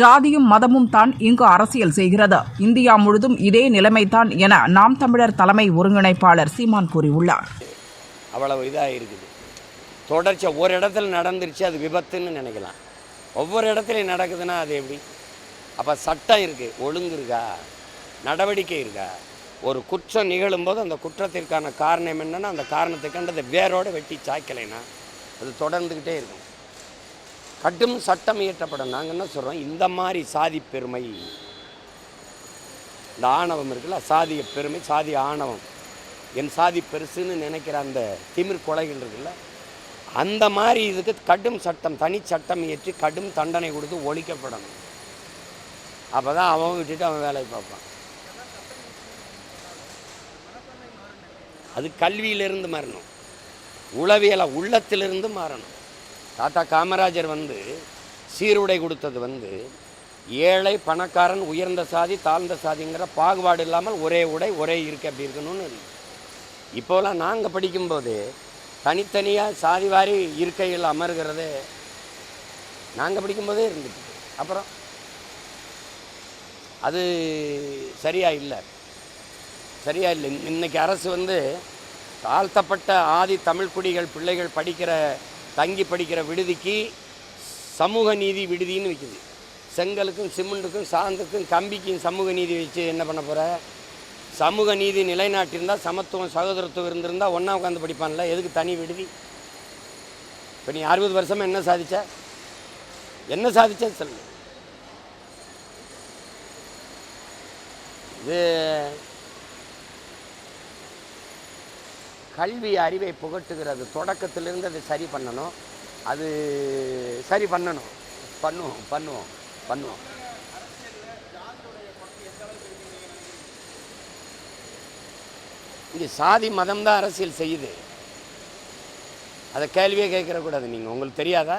ஜாதியும் மதமும் தான் இங்கு அரசியல் செய்கிறது. இந்தியா முழுதும் இதே நிலைமைதான் என நாம் தமிழர் தலைமை ஒருங்கிணைப்பாளர் சீமான் கூறியுள்ளார். அவ்வளவு இதாக இருக்குது. தொடர்ச்சியாக ஒரு இடத்துல நடந்துருச்சு அது விபத்துன்னு நினைக்கலாம். ஒவ்வொரு இடத்துலையும் நடக்குதுன்னா அது எப்படி? அப்போ சட்டம் இருக்குது ஒழுங்கு இருக்கா? நடவடிக்கை இருக்கா? ஒரு குற்றம் நிகழும்போது அந்த குற்றத்திற்கான காரணம் என்னென்னா அந்த காரணத்தை வேரோடு வெட்டி சாய்க்கலைன்னா அது தொடர்ந்துக்கிட்டே இருக்கும். கடும் சட்டம் இயற்றப்படும். நாங்கள் என்ன சொல்கிறோம் இந்த மாதிரி சாதி பெருமை. இந்த ஆணவம் இருக்குல்ல சாதிய பெருமை சாதி ஆணவம். என் சாதி பெருசுன்னு நினைக்கிற அந்த திமிர் கொலைகள் இருக்குல்ல அந்த மாதிரி இதுக்கு கடும் சட்டம் தனி சட்டம் இயற்றி கடும் தண்டனை கொடுத்து ஒழிக்கப்படணும். அப்போ தான் அவன் விட்டுட்டு அவன் வேலையை பார்ப்பான். அது கல்வியிலிருந்து மாறணும். உளவியலை உள்ளத்திலிருந்து மாறணும். தாத்தா காமராஜர் வந்து சீருடை கொடுத்தது வந்து ஏழை பணக்காரன் உயர்ந்த சாதி தாழ்ந்த சாதிங்கிற பாகுபாடு இல்லாமல் ஒரே உடை ஒரே இருக்கு அப்படி இருக்கணும்னு இருக்கு இப்போலாம் நாங்கள் படிக்கும்போது தனித்தனியாக சாதி வாரி இருக்கையில் அமர்கிறது நாங்கள் படிக்கும்போதே இருந்துச்சு அப்புறம் அது சரியாக இல்லை. சரியாக இல்லை. இன்னைக்கு அரசு வந்து தாழ்த்தப்பட்ட ஆதி தமிழ் குடிகள் பிள்ளைகள் படிக்கிற தங்கி படிக்கிற விடுதிக்கு சமூக நீதி விடுதின்னு வைக்குது. செங்கலுக்கும் சிமெண்ட்டுக்கும் சாந்துக்கும் கம்பிக்கும் சமூக நீதி வச்சு என்ன பண்ண போகிற சமூக நீதி நிலைநாட்டியிருந்தால் சமத்துவம் சகோதரத்துவம் இருந்திருந்தால் ஒன்றா உட்காந்து படிப்பான்ல எதுக்கு தனி விடுதி? இப்போ நீ அறுபது வருஷமாக என்ன சாதிச்ச? என்ன சாதிச்ச சொல்லு. இது கல்வி அறிவை புகட்டுகிறது. தொடக்கத்திலிருந்து அதை சரி பண்ணணும். அது சரி பண்ணணும். பண்ணுவோம் பண்ணுவோம் பண்ணுவோம். இங்கே சாதி மதம் தான் அரசியல் செய்யுது. அதை கேள்வியே கேட்கக்கூடாது நீங்கள் உங்களுக்கு தெரியாதா?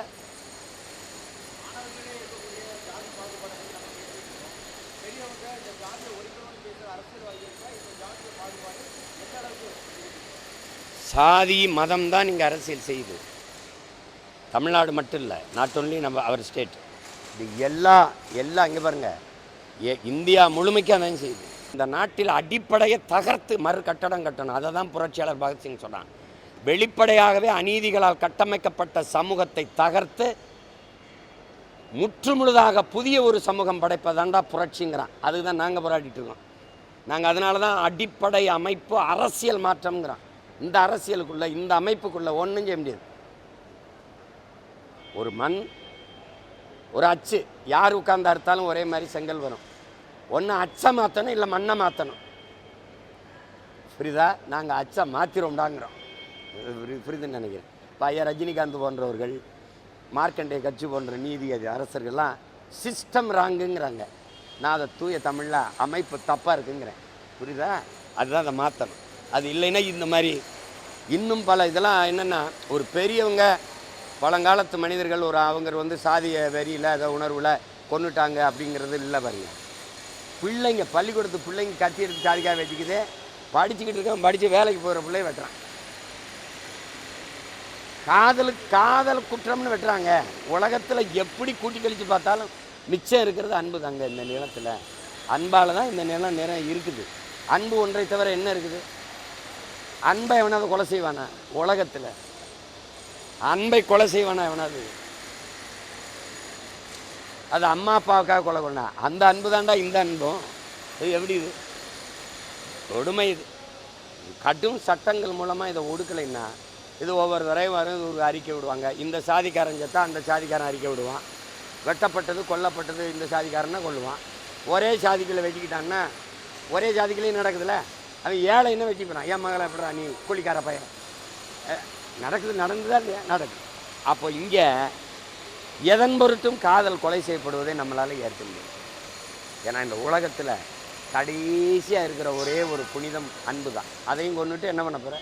சாதி மதம் தான் இங்கே அரசியல் செய்யுது. தமிழ்நாடு மட்டும் இல்லை நாட் ஒன்லி நம்ம அவர் ஸ்டேட் இது எல்லா எல்லாம் இங்கே பாருங்கள் ஏ இந்தியா முழுமைக்காக தான் செய்யுது. இந்த நாட்டில் அடிப்படையை தகர்த்து மறு கட்டடம் கட்டணும். அதை தான் புரட்சியாளர் பகத்சிங் சொன்னான். வெளிப்படையாகவே அநீதிகளால் கட்டமைக்கப்பட்ட சமூகத்தை தகர்த்து முற்றுமுழுதாக புதிய ஒரு சமூகம் படைப்பதாண்டா புரட்சிங்கிறான். அதுதான் நாங்கள் போராடிட்டு இருக்கோம். நாங்கள் அதனால தான் அடிப்படை அமைப்பு அரசியல் மாற்றம்ங்கிறான். இந்த அரசியலுக்குள்ள இந்த அமைப்புக்குள்ள ஒன்றும் செய்ய முடியாது. ஒரு மண் ஒரு அச்சு. யார் உட்கார்ந்து அறுத்தாலும் ஒரே மாதிரி செங்கல் வரும். ஒன்று அச்சை மாற்றணும் இல்லை மண்ணை மாற்றணும் புரியுதா? நாங்கள் அச்சை மாற்றிரோம்டாங்கிறோம் புரியுதுன்னு நினைக்கிறேன். இப்போ ஐயா ரஜினிகாந்த் போன்றவர்கள் மார்க்கண்டே கட்சி போன்ற நீதி அது அரசர்கள்லாம் சிஸ்டம் ராங்குங்கிறாங்க நான் அதை தூய தமிழில் அமைப்பு தப்பாக இருக்குங்கிறேன். புரியுதா? அதுதான் அதை மாற்றணும் அது இல்லைன்னா இந்த மாதிரி. இன்னும் பல இதெல்லாம் என்னென்னா ஒரு பெரியவங்க பழங்காலத்து மனிதர்கள் ஒரு அவங்க வந்து சாதிய வெறியில் அதை உணர்வில் கொண்டுட்டாங்க அப்படிங்கிறது இல்லை பாருங்க. பிள்ளைங்க பள்ளிக்கூடத்து பிள்ளைங்க கத்தி எடுத்து சாதிக்காக வச்சுக்கிது படிச்சுக்கிட்டு இருக்கான் படித்து வேலைக்கு போகிற பிள்ளைய வெட்டுறான். காதலுக்கு காதல் குற்றம்னு வெட்டுறாங்க. உலகத்தில் எப்படி கூட்டி கழித்து பார்த்தாலும் மிச்சம் இருக்கிறது அன்பு தாங்க இந்த நிலத்தில். அன்பால் தான் இந்த நிலம் நிறம் இருக்குது. அன்பு ஒன்றை தவிர என்ன இருக்குது? அன்பை எவனாவது கொலை செய்வானா? உலகத்தில். அன்பை கொலை செய்வானா எவனாவது? அது அம்மா அப்பாவுக்காக கொலை கொண்டா அந்த அன்பு தாண்டா இந்த அன்பும். இது எப்படி இது? கொடுமை இது. கடும் சட்டங்கள் மூலமாக இதை ஒடுக்கலைன்னா இது ஒவ்வொரு தடவையும் வரும் இது ஒரு அறிக்கை விடுவாங்க. இந்த சாதிக்காரன் செத்தா அந்த சாதிக்காரன் அறிக்கை விடுவான். வெட்டப்பட்டது கொல்லப்பட்டது இந்த சாதிக்காரன்னா கொள்ளுவான் ஒரே சாதிகளை வெட்டிக்கிட்டான்னா ஒரே ஜாதிகளையும் நடக்குதுல்ல? அவன் ஏழைன்னு வெட்டி போகிறான் என் மகளை எப்படா நீ கூலிக்கார பையன்? நடக்குது நடந்துதான் இல்லையா? நடக்குது. அப்போ இங்கே எதன் பொருட்டும் காதல் கொலை செய்யப்படுவதை நம்மளால் ஏற்க முடியும் ஏன்னா இந்த உலகத்தில் கடைசியாக இருக்கிற ஒரே ஒரு புனிதம் அன்பு தான் அதையும் கொண்டுட்டு என்ன பண்ண போகிற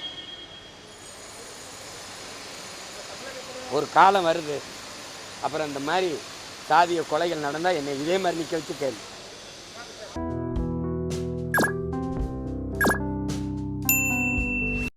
ஒரு காலம் வருது. அப்புறம் இந்த மாதிரி சாதிய கொலைகள் நடந்தால் என்னை இதே மாதிரி நிற்க வச்சு கேள்வி